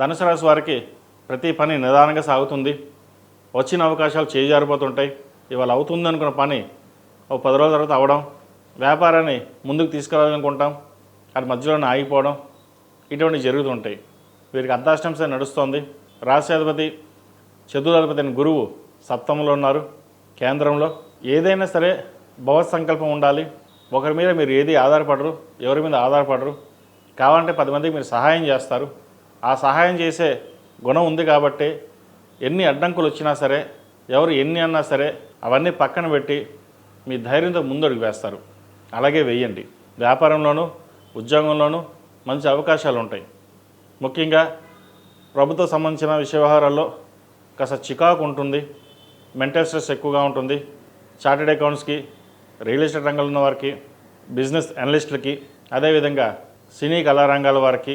ధనుసు రాశి వారికి ప్రతి పని నిదానంగా సాగుతుంది. వచ్చిన అవకాశాలు చేజారిపోతుంటాయి. ఇవాళ అవుతుంది అనుకున్న పని ఒక పది రోజుల తర్వాత అవడం. వ్యాపారాన్ని ముందుకు తీసుకెళ్ళాలనుకుంటాం అది మధ్యలోనే ఆగిపోవడం. ఇటువంటివి జరుగుతుంటాయి. వీరికి అర్ధాష్టంశ నడుస్తోంది. రాశ్యాధిపతి చతురాధిపతి అయిన గురువు సప్తమంలో ఉన్నారు. కేంద్రంలో ఏదైనా సరే భగవత్ సంకల్పం ఉండాలి. ఒకరి మీద మీరు ఏది ఆధారపడరు ఎవరి మీద ఆధారపడరు. కావాలంటే పది మందికి మీరు సహాయం చేస్తారు. ఆ సహాయం చేసే గుణం ఉంది కాబట్టి ఎన్ని అడ్డంకులు వచ్చినా సరే ఎవరు ఎన్ని అన్నా సరే అవన్నీ పక్కన పెట్టి మీ ధైర్యంతో ముందడుగు వేస్తారు. అలాగే వెయ్యండి వ్యాపారంలోనూ ఉద్యోగంలోనూ మంచి అవకాశాలు ఉంటాయి. ముఖ్యంగా ప్రభుత్వ సంబంధించిన విషయ వ్యవహారాల్లో కాస్త చికాకు ఉంటుంది మెంటల్ స్ట్రెస్ ఎక్కువగా ఉంటుంది. చార్టెడ్ అకౌంట్స్కి రియల్ ఎస్టేట్ రంగంలో ఉన్న వారికి బిజినెస్ అనలిస్టులకి అదేవిధంగా సినీ కళారంగాల వారికి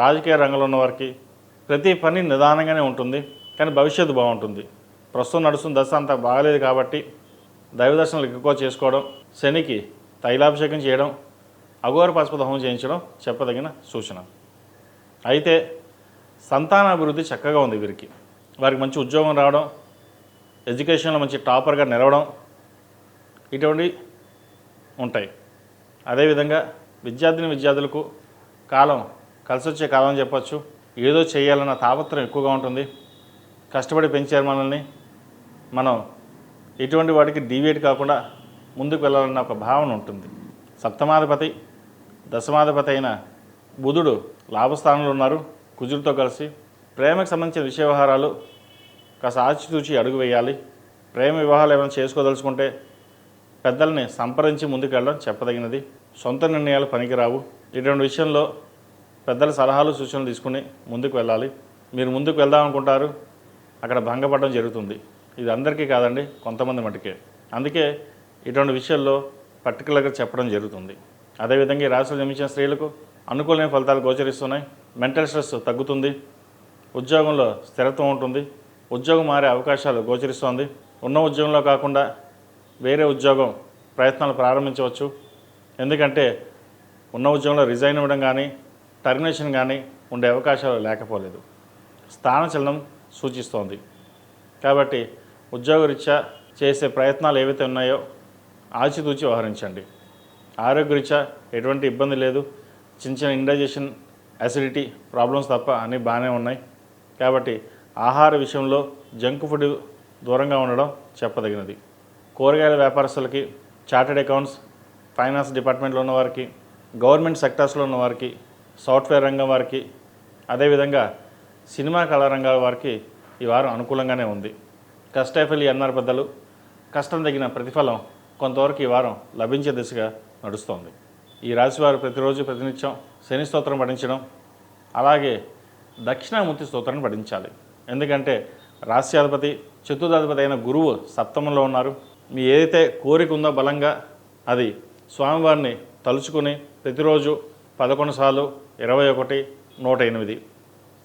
రాజకీయ రంగంలో ఉన్న వారికి ప్రతి పని నిదానంగానే ఉంటుంది కానీ భవిష్యత్తు బాగుంటుంది. ప్రస్తుతం నడుస్తున్న దశ అంత బాగలేదు కాబట్టి దైవదర్శనాలు ఎక్కువ చేసుకోవడం శనికి తైలాభిషేకం చేయడం అఘోర పశుపత హోమం చేయించడం చెప్పదగిన సూచన. అయితే సంతానాభివృద్ధి చక్కగా ఉంది వీరికి. వారికి మంచి ఉద్యోగం రావడం ఎడ్యుకేషన్లో మంచి టాపర్గా నిలవడం ఇటువంటి ఉంటాయి. అదేవిధంగా విద్యార్థిని విద్యార్థులకు కాలం కలిసి వచ్చే కాలం అని ఏదో చేయాలన్న తాపత్రం ఎక్కువగా ఉంటుంది. కష్టపడి పెంచారు మనల్ని. మనం ఎటువంటి వాటికి డీవియేట్ కాకుండా ముందుకు వెళ్ళాలన్న ఒక భావన ఉంటుంది. సప్తమాధిపతి దశమాధిపతి అయిన బుధుడు లాభస్థానంలో ఉన్నారు. కుజుడితో కలిసి ప్రేమకు సంబంధించిన విషయ వ్యవహారాలు కాస్త ఆచితూచి అడుగు వేయాలి. ప్రేమ వివాహాలు ఏమైనా చేసుకోదలుచుకుంటే పెద్దల్ని సంప్రదించి ముందుకు వెళ్ళడం చెప్పదగినది. సొంత నిర్ణయాలు పనికిరావు. ఇటువంటి విషయంలో పెద్దల సలహాలు సూచనలు తీసుకుని ముందుకు వెళ్ళాలి. మీరు ముందుకు వెళ్దాం అనుకుంటారు. అక్కడ భంగపడడం జరుగుతుంది. ఇది అందరికీ కాదండి కొంతమంది మటుకే. అందుకే ఇటువంటి విషయాల్లో పర్టికులర్గా చెప్పడం జరుగుతుంది. అదేవిధంగా ఈ రాశులు జన్మించిన స్త్రీలకు అనుకూలమైన ఫలితాలు గోచరిస్తున్నాయి. మెంటల్ స్ట్రెస్ తగ్గుతుంది. ఉద్యోగంలో స్థిరత్వం ఉంటుంది. ఉద్యోగం మారే అవకాశాలు గోచరిస్తోంది. ఉన్న ఉద్యోగంలో కాకుండా వేరే ఉద్యోగం ప్రయత్నాలు ప్రారంభించవచ్చు. ఎందుకంటే ఉన్న ఉద్యోగంలో రిజైన్ ఇవ్వడం కానీ టర్మినేషన్ కానీ ఉండే అవకాశాలు లేకపోలేదు. స్థానచలనం సూచిస్తోంది. కాబట్టి ఉద్యోగరీత్యా చేసే ప్రయత్నాలు ఏవైతే ఉన్నాయో ఆచితూచి వ్యవహరించండి. ఆరోగ్యరీత్యా ఎటువంటి ఇబ్బంది లేదు. చిన్న చిన్న ఇండైజెషన్ అసిడిటీ ప్రాబ్లమ్స్ తప్ప అన్నీ బాగానే ఉన్నాయి. కాబట్టి ఆహార విషయంలో జంక్ ఫుడ్ దూరంగా ఉండడం చెప్పదగినది. కూరగాయల వ్యాపారస్తులకి చార్టెడ్ అకౌంట్స్ ఫైనాన్స్ డిపార్ట్మెంట్లో ఉన్న వారికి గవర్నమెంట్ సెక్టార్స్లో ఉన్న వారికి సాఫ్ట్వేర్ రంగం వారికి అదేవిధంగా సినిమా కళారంగాల వారికి ఈ వారం అనుకూలంగానే ఉంది. కష్టఫలి అన్నారు పెద్దలు కష్టం తగిన ప్రతిఫలం కొంతవరకు ఈ వారం లభించే దిశగా నడుస్తోంది. ఈ రాశివారు ప్రతిరోజు ప్రతినిత్యం శని స్తోత్రం పఠించడం అలాగే దక్షిణామూర్తి స్తోత్రాన్ని పఠించాలి. ఎందుకంటే రాశ్యాధిపతి చతుర్థాధిపతి అయిన గురువు సప్తమంలో ఉన్నారు. మీ ఏదైతే కోరిక ఉందో బలంగా అది స్వామివారిని తలుచుకుని ప్రతిరోజు పదకొండు సార్లు ఇరవై ఒకటి నూట ఎనిమిది.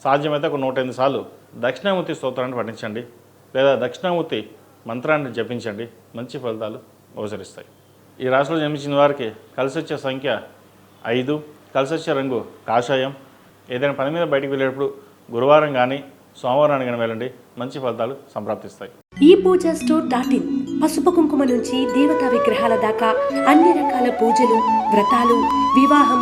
సాధ్యమైతే ఒక నూట ఎనిమిది సార్లు దక్షిణామూర్తి స్తోత్రాన్ని పఠించండి లేదా దక్షిణామూర్తి మంత్రాన్ని జపించండి. మంచి ఫలితాలు గోచరిస్తాయి ఈ రాశిలో జన్మించిన వారికి కలిసి వచ్చే సంఖ్య ఐదు కలిసి వచ్చే రంగు కాషాయం. ఏదైనా పని మీద బయటికి వెళ్ళేటప్పుడు గురువారం కానీ సోమవారాన్ని కానీ వెళ్ళండి. మంచి ఫలితాలు సంప్రాప్తిస్తాయి. ఈ పూజా స్టోర్ డాట్ ఇన్ పసుపు కుంకుమ నుంచి దేవతా విగ్రహాల దాకా అన్ని రకాల పూజలు వ్రతాలు వివాహం